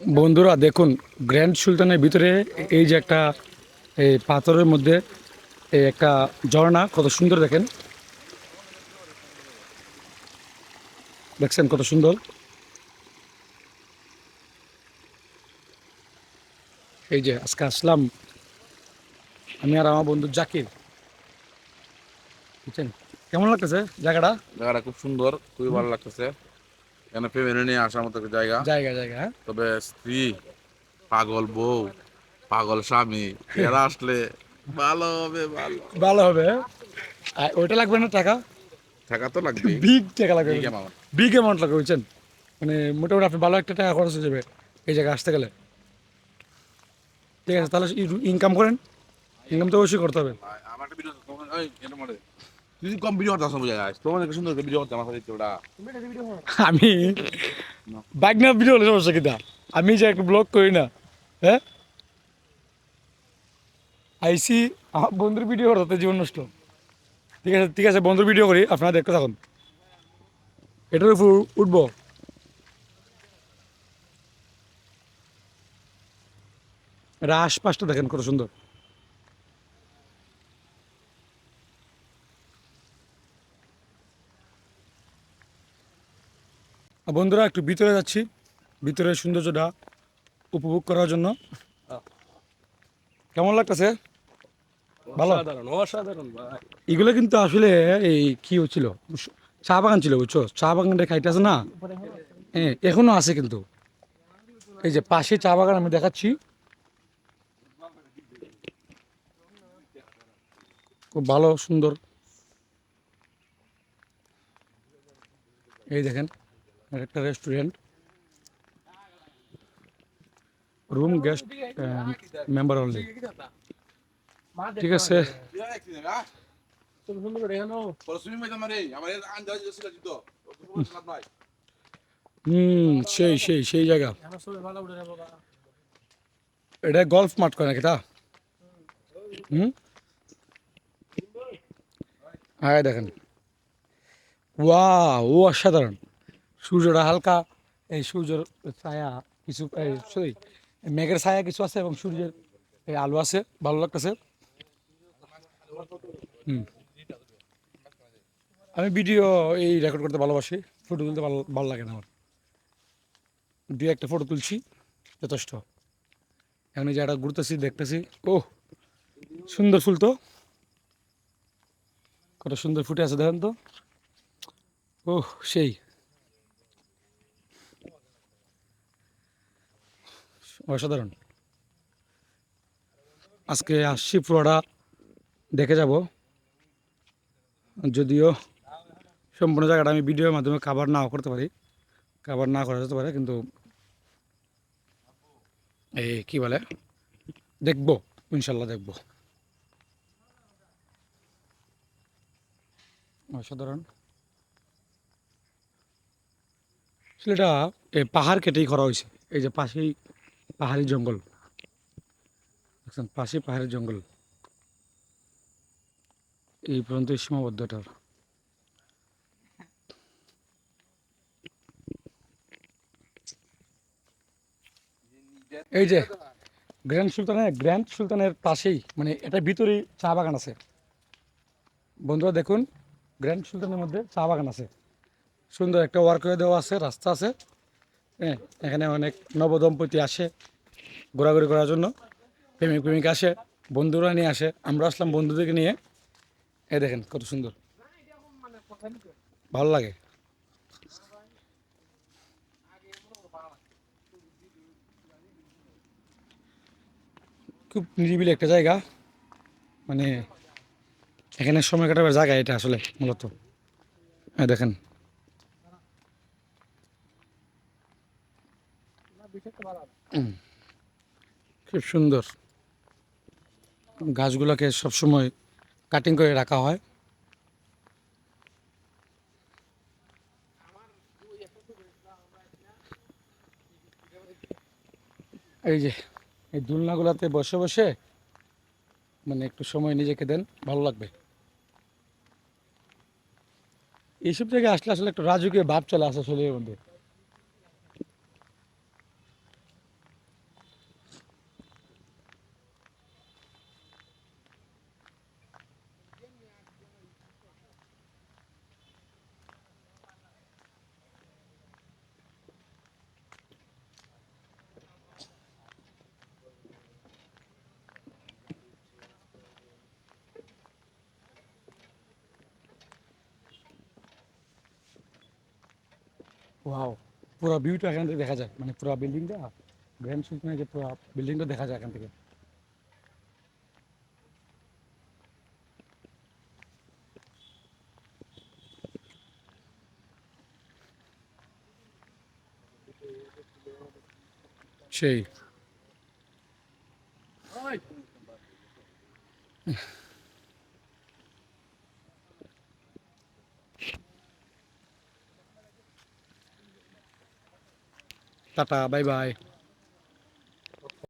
বন্ধুরা, দেখুন, গ্র্যান্ড সুলতানের ভিতরে এই যে একটা, এই পাথরের মধ্যে এই একটা ঝর্ণা, কত সুন্দর দেখেন। দেখছেন কত সুন্দর? এই যে, আজকে আসলাম আমি আর আমার বন্ধু জাকির। বুঝছেন? কেমন লাগতেছে জায়গাটা? জায়গাটা খুব সুন্দর, খুবই ভালো লাগতেছে। এখানে ফ্যামিলি নিয়ে আসার মতো জায়গা। জায়গা জায়গা হ্যাঁ। তবে স্ত্রী পাগল বউ পাগল স্বামী এরা আসলে ভালো হবে ভালো। ভালো হবে হ্যাঁ? আর ওইটা লাগবে না টাকা? টাকা তো লাগবে। বিগ টাকা লাগবে। বিগ অ্যামাউন্ট লাগবে বুঝছেন? মানে মোটামুটি আপনি ভালো একটা টাকা খরচ হয়ে যাবে এই জায়গায় আসতে গেলে। ঠিক আছে তাহলে ইনকাম করেন। ইনকাম তো অবশ্যই করতে হবে। তুই কম ভিডিও করতে বুঝা তোমার একটা সুন্দর ভিডিও করতে আমার সাথে ওটা আমি বাইক না ভিডিও হলে সমস্যা কিনা আমি যে একটা ব্লগ করি না হ্যাঁ? আইসি আমার বন্ধুর ভিডিও করতে জীবন নষ্ট। ঠিক আছে ঠিক আছে বন্ধুর ভিডিও করি আপনারা দেখতে থাকুন। এটার উপর উঠবো। এটা আশপাশটা দেখেন কত সুন্দর। বন্ধুরা একটু ভিতরে যাচ্ছি। ভিতরের সৌন্দর্যটা উপভোগ করার জন্য। কেমন লাগতেছে? ভালো? অসাধারণ এগুলো কিন্তু আসলে এই কি হচ্ছিল? চা বাগান ছিল বুঝছ? চা বাগানটা খাইতে আছে না? হ্যাঁ এখনও আছে কিন্তু। এই যে পাশে চা বাগান আমি দেখাচ্ছি। খুব ভালো সুন্দর। এই দেখেন। একটা restaurant room guest member only ঠিক আছে তুমি সুন্দর করে এখানেও পরশুমি মাইতাম রে আমার আন্দাজ ছিল জিতো নাই হুম সেই সেই সেই জায়গা এখানে সবাই ভালো উঠে যাব বাবা। এটা গল্ফ মাঠ করে নাকি তা হুম হ্যাঁ দেখেন ওয়া ও অসাধারণ সূর্যটা হালকা, এই সূর্যের ছায়া কিছু সরি মেঘের ছায়া কিছু আছে এবং সূর্যের এই আলো আছে, ভালো লাগতেছে। হুম। আমি ভিডিও এই রেকর্ড করতে ভালোবাসি ফটো তুলতে ভালো ভালো লাগে না আমার। দুই একটা ফটো তুলছি, যথেষ্ট। এখন জায়গাটা ঘুরতেছি, দেখতেছি ও সুন্দর ফুল তো। কত সুন্দর ফুটে আছে, দেখেন তো। ও সেই। অসাধারণ। আজকে আসছি পুরোটা দেখে যাব। যদিও সম্পূর্ণ জায়গাটা আমি ভিডিওর মাধ্যমে কাভার নাও করতে পারি। কাভার না করা যেতে পারে, কিন্তু এই কি বলে? দেখব, ইনশাল্লাহ দেখব। অসাধারণ। এই পাহাড় কেটেই করা হয়েছে। এই যে পাশেই পাহাড়ি জঙ্গল। দেখছেন পাশেই পাহাড়ি জঙ্গল। এই পর্যন্ত সীমাবদ্ধ এটার এই যে, গ্র্যান্ড সুলতানের গ্র্যান্ড সুলতানের পাশেই মানে এটা ভিতরেই চা বাগান আছে। বন্ধুরা দেখুন, গ্র্যান্ড সুলতানের মধ্যে চা বাগান আছে। সুন্দর একটা ওয়ার্কওয়ে দেওয়া আছে, রাস্তা আছে। হ্যাঁ এখানে অনেক নবদম্পতি আসে ঘোরাঘুরি করার জন্য। প্রেমিক প্রেমিক আসে, বন্ধুরা নিয়ে আসে। আমরা আসলাম বন্ধুদেরকে নিয়ে। এ দেখেন, কত সুন্দর। ভালো লাগে। খুব নিরিবিলি একটা জায়গা। মানে এখানে সময় কাটাবার জায়গা এটা আসলে মূলত। হ্যাঁ দেখেন। খুব সুন্দর। গাছগুলোকে সবসময় কাটিং করে রাখা হয়। এই যে, এই দোলনাগুলোতে বসে বসে মানে একটু সময় নিজেকে দেন, ভালো লাগবে। এইসব জায়গায় আসলে আসলে একটু রাজকীয় ভাব চলে আসে শরীরের মধ্যে। ওয়াও পুরো ভিউটা এখান থেকে দেখা যায় মানে পুরো বিল্ডিংটা গ্র্যান্ড সুলতানের যে পুরো বিল্ডিংটা দেখা যায় এখান থেকে সেই টাটা বাই বাই।